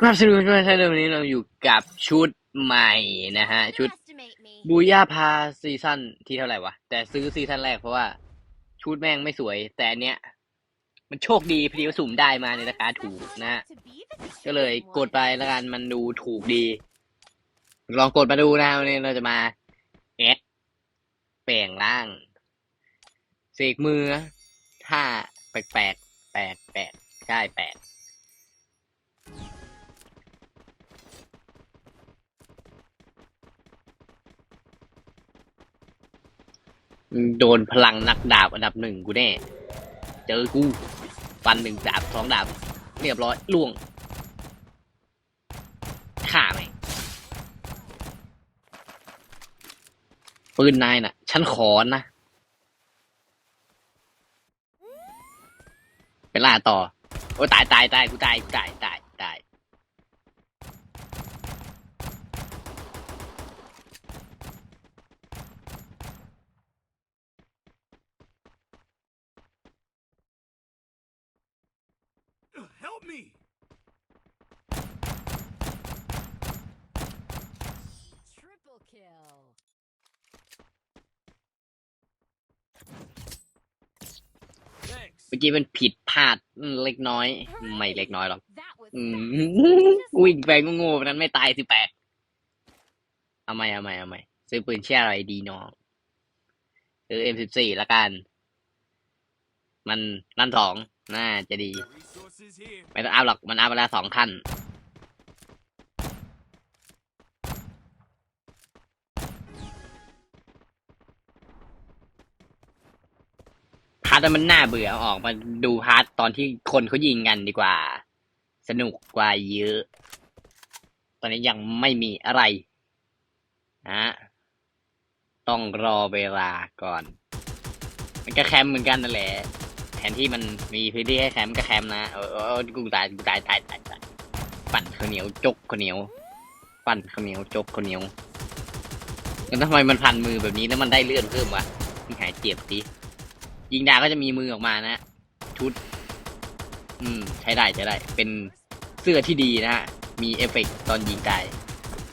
ครับสวัสดีทุกท่านวันนี้เราอยู่กับชุดใหม่นะฮะ ชุด Underestimate me. บูย่าพาซีซั่นที่เท่าไหร่วะ แต่ซื้อซีซั่นแรกเพราะว่า ชุดแม่งไม่สวย แต่อันเนี้ย มันโชคดีพอดีว่าสุ่มได้มาในราคาถูกนะฮะ To be the ก็เลย chosen กดไปแล้วกันมันดูถูกดี ลองกดมาดูนะวันนี้เราจะมาแอดแปลงร่างเสกมือท่าแปลกแปลกแปลกแปลกใช่แปลก โดนพลังนักดาบอันดับหนึ่งกูแน่ เจอกูฟันหนึ่งดาบสองดาบ เรียบร้อยล่วงฆ่าไหมปืนนายน่ะ ฉันขอนะไปล่าต่อ โอ้ตายตายตายกูตายกูตายตายตาย Help me! triple kill. เมื่อกี้มันผิดพลาดอืมเล็กน้อย ไม่เล็กน้อยหรอก That was อืม fast. วิ่งไปโง่ๆนั้นไม่ตายสิแปดเอาไหมเอาไหมเอาไหมซื้อปืนเชี่ยอะไรดีน้องซื้อ M14 ละกัน มันลั่นสองน่าจะดี Resources here. ไม่ต้องอัพหรอกมันอัพไปแล้วสองขั้นพาร์ทมันน่าเบื่อออกมาดูพาร์ทตอนที่คนเขายิงกันดีกว่า สนุกกว่าเยอะ ตอนนี้ยังไม่มีอะไรนะต้องรอเวลาก่อน มันก็แคมป์เหมือนกันนั่นแหละ นที่มันมีพื้นที่ให้แคมป์ก็แคมป์นะเออเออกูตายกูตายตายตายตายปั่นข้าวเหนียวจกข้าวเหนียว ปั่นข้าวเหนียวจกข้าวเหนียวแล้วทำไมมันพันมือแบบนี้แล้วมันได้เลื่อนเพิ่มวะนี่หายเจ็บสิยิงดาก็จะมีมือออกมานะชุด อืม ใช้ได้ใช้ได้ เป็นเสื้อที่ดีนะฮะมีเอฟเฟกต์ตอนยิงตาย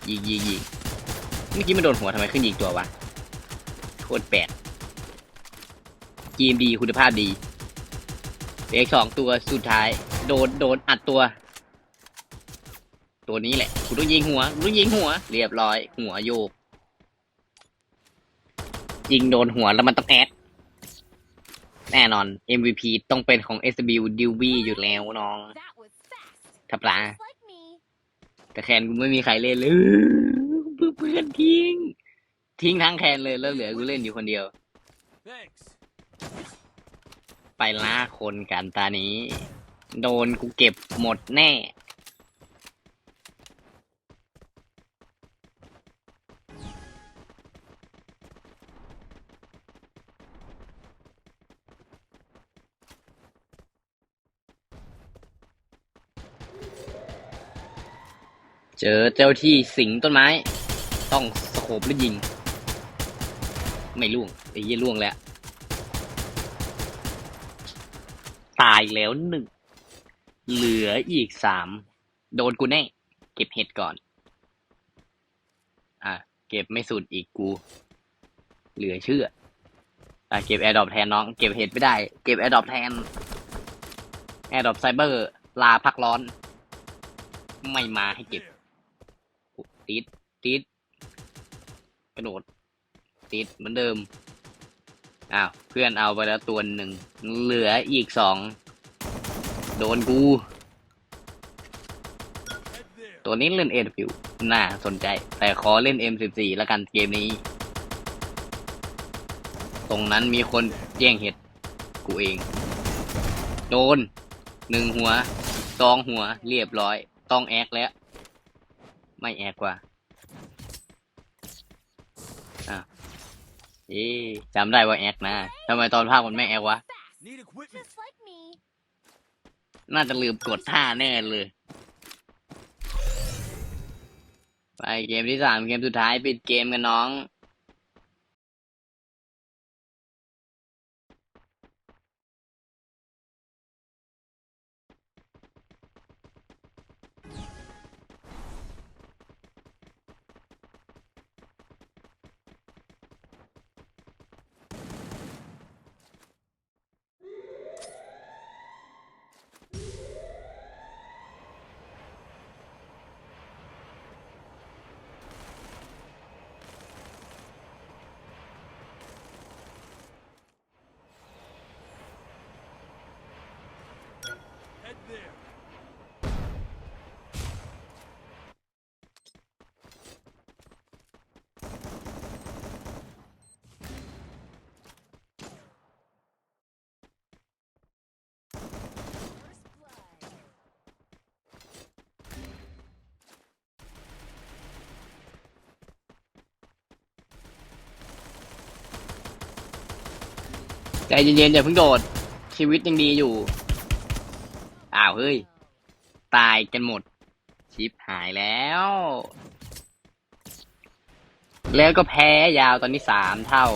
ยิงยิงยิงเมื่อกี้มันโดนหัวทำไมขึ้นยิงตัววะโคตรแปลกเกมดีคุณภาพดี เหลือกสองตัวสุดท้าย โดนโดนอัดตัว ตัวนี้แหละกูต้องยิงหัวต้องยิงหัว เรียบร้อย หัวโยกยิงโดนหัวแล้วมันต้องแอดแน่นอน MVP ต้องเป็นของ SW d w b อยู่แล้วน้องทับลาแต่แคนกูไม่มีใครเล่นเลยเพื่อนทิ้ง ทิ้งทั้งแคนเลยแล้วเหลือกูเล่นอยู่คนเดียว Thanks. ไปล่าคนกันตานี้ โดนกูเก็บหมดแน่ เจอเจ้าที่สิงต้นไม้ ต้องสโคบแล้วยิง ไม่ล่วงไอ้ยี่ล่วงแล้ว ตายแล้วหนึ่ง เหลืออีกสาม โดนกูแน่ เก็บเห็ดก่อน อะ เก็บไม่สุดอีกกู เหลือเชื่อ อะ เก็บแอร์ดรอปแทนน้อง เก็บเห็ดไม่ได้ เก็บแอร์ดรอปแทน แอร์ดรอปไซเบอร์ ลาพักร้อน ไม่มาให้เก็บ ติด ติด กระโดด ติดเหมือนเดิม อ้าวเพื่อนเอาไปแล้วตัวหนึ่งเหลืออีกสองโดนกู ตัวนี้เล่นเอ็นฟิวน่าสนใจ แต่ขอเล่น M14 แล้วกันเกมนี้ ตรงนั้นมีคนแย่งเห็ดกูเอง โดนหนึ่งหัวสองหัวเรียบร้อย ต้องแอกแล้ว ไม่แอกว่าอะ เอ๊ะจำได้ว่าแอกนะทำไมตอนภาคมันไม่แอกวะ Fast. Need equipment. Just like me. น่าจะลืมกดท่าแน่เลย ไปเกมที่สามเกมสุดท้ายปิดเกมกันน้อง ใจเย็นๆอย่าเพิ่งโดด ชีวิตยังดีอยู่ อ้าวเฮ้ย ตายกันหมด ชิปหายแล้ว แล้วก็แพ้ยาวตอนนี้สามเท่า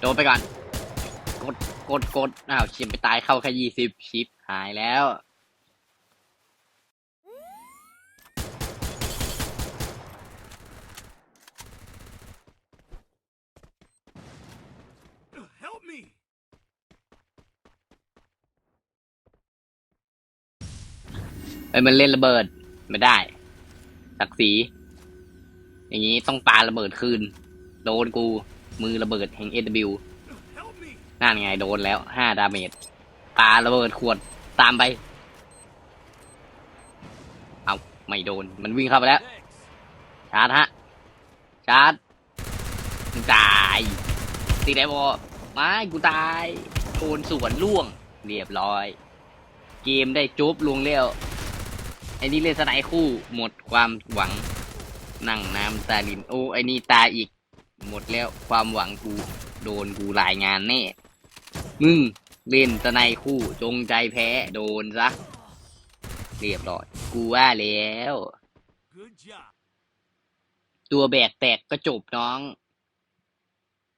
โดนไปก่อน กด กด กด อ้าวชิมไปตายเข้าแค่ยี่สิบชิปหายแล้ว Uh, Help me! เอ้ยมันเล่นระเบิดไม่ได้ศักดิ์ศรีอย่างนี้ต้องปาระเบิดคืน โดนกูมือระเบิดแห่ง AW Uh, Help me! นั่นไงโดนแล้วห้าดาเมจปาระเบิดขวดตามไป เอาไม่โดน มันวิ่งเข้าไปแล้ว ชาร์จฮะ ชาร์จตายตีได้บอไม่กูตายโดนสวนล่วง เรียบร้อย เกมได้จบลวงเร็ว ไอ้นี่เล่นสไนคู่ หมดความหวัง นั่งน้ำตาลิน โอ้ไอ้นี่ตายอีก หมดแล้วความหวังกู โดนกูรายงานแน่ มึงเล่นสไนคู่จงใจแพ้ โดนซะ เรียบร้อย กูว่าแล้ว ตัวแบกแตกก็จบน้อง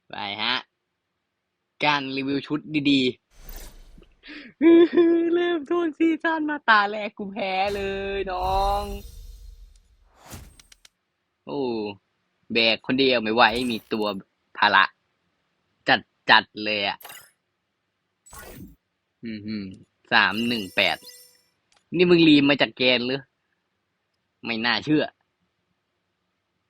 ไปฮะ การรีวิวชุดดีๆ เริ่มต้นซีซั่นมาตาแรกกูแพ้เลยน้อง โอ้แบกคนเดียวไม่ไหวมีตัวภาระ จัดจัดเลยอะ อืมสามหนึ่งแปด นี่มึงรีมมาจากแกนหรือ ไม่น่าเชื่อ